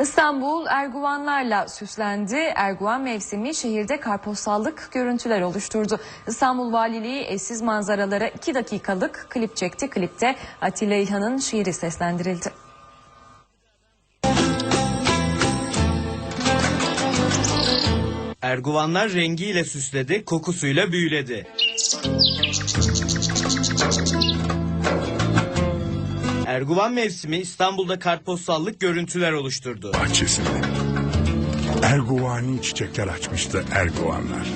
İstanbul erguvanlarla süslendi. Erguvan mevsimi şehirde kartpostallık görüntüler oluşturdu. İstanbul Valiliği eşsiz manzaralara 2 dakikalık klip çekti. Klipte Atilla İlhan'ın şiiri seslendirildi. Erguvanlar rengiyle süsledi, kokusuyla büyüledi. Erguvan mevsimi İstanbul'da kartpostallık görüntüler oluşturdu. bahçesinde. Erguvani çiçekler açmıştı erguvanlar.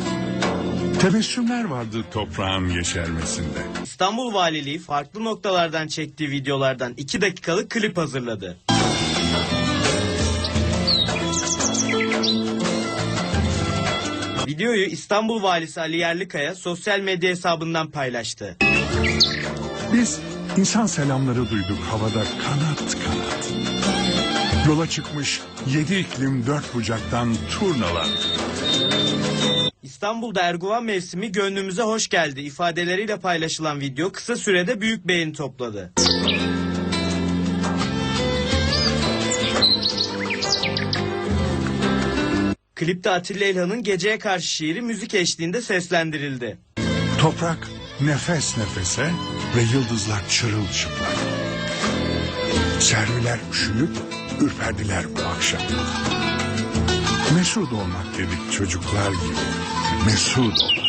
Tebessümler vardı toprağın yeşermesinde. İstanbul Valiliği farklı noktalardan çektiği videolardan 2 dakikalık klip hazırladı. Videoyu İstanbul Valisi Ali Yerlikaya sosyal medya hesabından paylaştı. Biz insan selamları duyduk havada kanat kanat. Yola çıkmış yedi iklim dört bucaktan turnalar. İstanbul'da Erguvan mevsimi gönlümüze hoş geldi ifadeleriyle paylaşılan video kısa sürede büyük beğeni topladı. Klipte Atilla İlhan'ın Geceye Karşı şiiri müzik eşliğinde seslendirildi. Toprak nefes nefese ve yıldızlar çırılçıplak. Serviler üşüyüp ürperdiler bu akşam. Mesut olmak dedik çocuklar gibi. Mesut olmak.